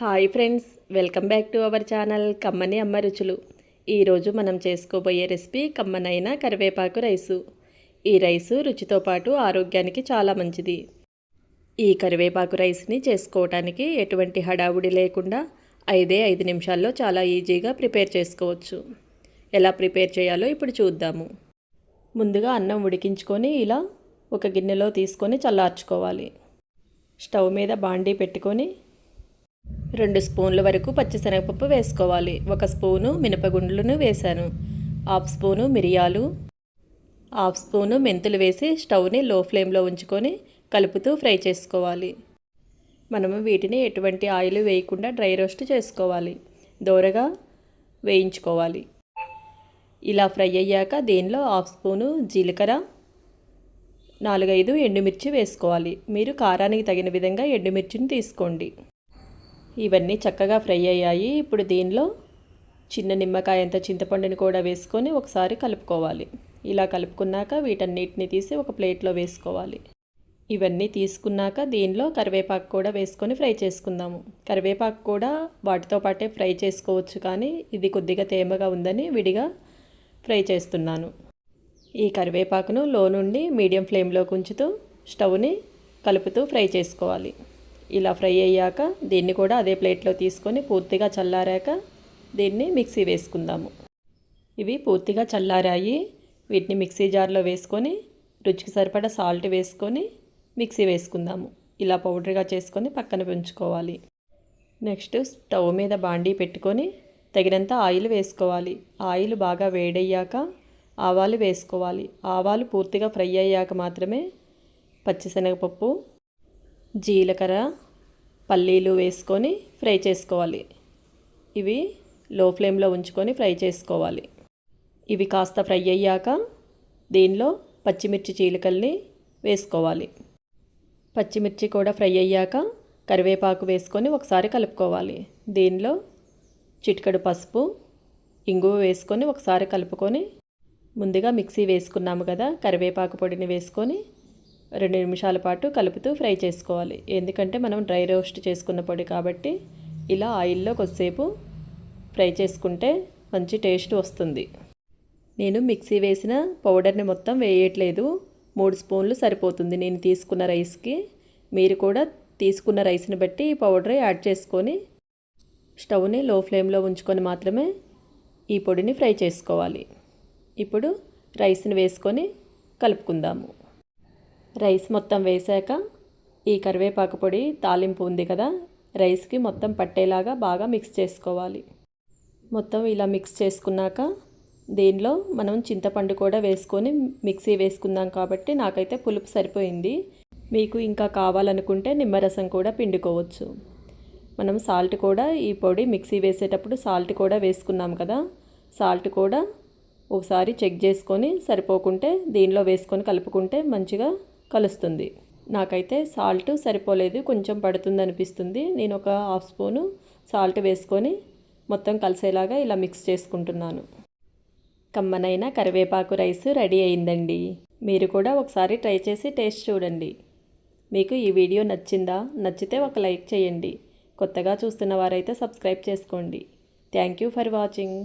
Hi friends welcome back to our channel కమ్మని అమ్మ రుచులు. ఈరోజు మనం చేసుకోబోయే రెసిపీ కమ్మనైన కరివేపాకు రైసు. ఈ రైసు రుచితో పాటు ఆరోగ్యానికి చాలా మంచిది. ఈ కరివేపాకు రైస్ని చేసుకోవటానికి ఎటువంటి హడావుడి లేకుండా ఐదే ఐదు నిమిషాల్లో చాలా ఈజీగా ప్రిపేర్ చేసుకోవచ్చు. ఎలా ప్రిపేర్ చేయాలో ఇప్పుడు చూద్దాము. ముందుగా అన్నం ఉడికించుకొని ఇలా ఒక గిన్నెలో తీసుకొని చల్లార్చుకోవాలి. స్టవ్ మీద బాండీ పెట్టుకొని రెండు స్పూన్ల వరకు పచ్చిశనగపప్పు వేసుకోవాలి. ఒక స్పూను మినపగుండ్లను వేశాను. హాఫ్ స్పూను మిరియాలు. హాఫ్ స్పూను మెంతులు వేసి స్టవ్ని లో ఫ్లేమ్లో ఉంచుకొని కలుపుతూ ఫ్రై చేసుకోవాలి. మనము వీటిని ఎటువంటి ఆయిల్ వేయకుండా డ్రై రోస్ట్ చేసుకోవాలి. దోరగా వేయించుకోవాలి. ఇలా ఫ్రై అయ్యాక దీనిలో హాఫ్ స్పూను జీలకర్ర నాలుగైదు ఎండుమిర్చి వేసుకోవాలి. మీరు కారానికి తగిన విధంగా ఎండుమిర్చిని తీసుకోండి. ఇవన్నీ చక్కగా ఫ్రై అయ్యాయి. ఇప్పుడు దీనిలో చిన్న నిమ్మకాయ అంత చింతపండుని కూడా వేసుకొని ఒకసారి కలుపుకోవాలి. ఇలా కలుపుకున్నాక వీటన్నిటిని తీసి ఒక ప్లేట్లో వేసుకోవాలి. ఇవన్నీ తీసుకున్నాక దీనిలో కరివేపాకు కూడా వేసుకొని ఫ్రై చేసుకుందాము. కరివేపాకు కూడా వాటితో పాటే ఫ్రై చేసుకోవచ్చు కానీ ఇది కొద్దిగా తేమగా ఉందని విడిగా ఫ్రై చేస్తున్నాను. ఈ కరివేపాకును లో నుండి మీడియం ఫ్లేమ్లో ఉంచుతూ స్టవ్ని కలుపుతూ ఫ్రై చేసుకోవాలి. ఇలా ఫ్రై అయ్యాక దీన్ని కూడా అదే ప్లేట్లో తీసుకొని పూర్తిగా చల్లారాక దీన్ని మిక్సీ వేసుకుందాము. ఇవి పూర్తిగా చల్లారాయి వీటిని మిక్సీ జార్లో వేసుకొని రుచికి సరిపడా సాల్ట్ వేసుకొని మిక్సీ వేసుకుందాము. ఇలా పౌడర్గా చేసుకొని పక్కన పెంచుకోవాలి. నెక్స్ట్ స్టవ్ మీద బాండీ పెట్టుకొని తగినంత ఆయిల్ వేసుకోవాలి. ఆయిల్ బాగా వేడయ్యాక ఆవాలు వేసుకోవాలి. ఆవాలు పూర్తిగా ఫ్రై అయ్యాక మాత్రమే పచ్చిశనగపప్పు జీలకర్ర పల్లీలు వేసుకొని ఫ్రై చేసుకోవాలి. ఇవి లో ఫ్లేమ్లో ఉంచుకొని ఫ్రై చేసుకోవాలి. ఇవి కాస్త ఫ్రై అయ్యాక దీనిలో పచ్చిమిర్చి చీలికల్ని వేసుకోవాలి. పచ్చిమిర్చి కూడా ఫ్రై అయ్యాక కరివేపాకు వేసుకొని ఒకసారి కలుపుకోవాలి. దీనిలో చిటికడు పసుపు ఇంగువ వేసుకొని ఒకసారి కలుపుకొని ముందుగా మిక్సీ వేసుకున్నాము కదా కరివేపాకు పొడిని వేసుకొని రెండు నిమిషాల పాటు కలుపుతూ ఫ్రై చేసుకోవాలి. ఎందుకంటే మనం డ్రై రోస్ట్ చేసుకున్న పొడి కాబట్టి ఇలా ఆయిల్లో కొద్దిసేపు ఫ్రై చేసుకుంటే మంచి టేస్ట్ వస్తుంది. నేను మిక్సీ వేసిన పౌడర్ని మొత్తం వేయట్లేదు. మూడు స్పూన్లు సరిపోతుంది. నేను తీసుకున్న రైస్కి మీరు కూడా తీసుకున్న రైస్ని బట్టి ఈ పౌడర్ యాడ్ చేసుకొని స్టవ్ని లో ఫ్లేమ్లో ఉంచుకొని మాత్రమే ఈ పొడిని ఫ్రై చేసుకోవాలి. ఇప్పుడు రైస్ని వేసుకొని కలుపుకుందాము. రైస్ మొత్తం వేసాక ఈ కరివేపాకు పొడి తాలింపు ఉంది కదా రైస్కి మొత్తం పట్టేలాగా బాగా మిక్స్ చేసుకోవాలి. మొత్తం ఇలా మిక్స్ చేసుకున్నాక దీనిలో మనం చింతపండు కూడా వేసుకొని మిక్సీ వేసుకుందాం కాబట్టి నాకైతే పులుపు సరిపోయింది. మీకు ఇంకా కావాలనుకుంటే నిమ్మరసం కూడా పిండుకోవచ్చు. మనం సాల్ట్ కూడా ఈ పొడి మిక్సీ వేసేటప్పుడు సాల్ట్ కూడా వేసుకున్నాం కదా సాల్ట్ కూడా ఒకసారి చెక్ చేసుకొని సరిపోకుంటే దీనిలో వేసుకొని కలుపుకుంటే మంచిగా కలుస్తుంది. నాకైతే సాల్ట్ సరిపోలేదు కొంచెం పడుతుంది అనిపిస్తుంది. నేను ఒక హాఫ్ స్పూను సాల్ట్ వేసుకొని మొత్తం కలిసేలాగా ఇలా మిక్స్ చేసుకుంటున్నాను. కమ్మనైన కరివేపాకు రైస్ రెడీ అయిందండి. మీరు కూడా ఒకసారి ట్రై చేసి టేస్ట్ చూడండి. మీకు ఈ వీడియో నచ్చిందా? నచ్చితే ఒక లైక్ చేయండి. కొత్తగా చూస్తున్న వారైతే సబ్స్క్రైబ్ చేసుకోండి. Thank you for watching.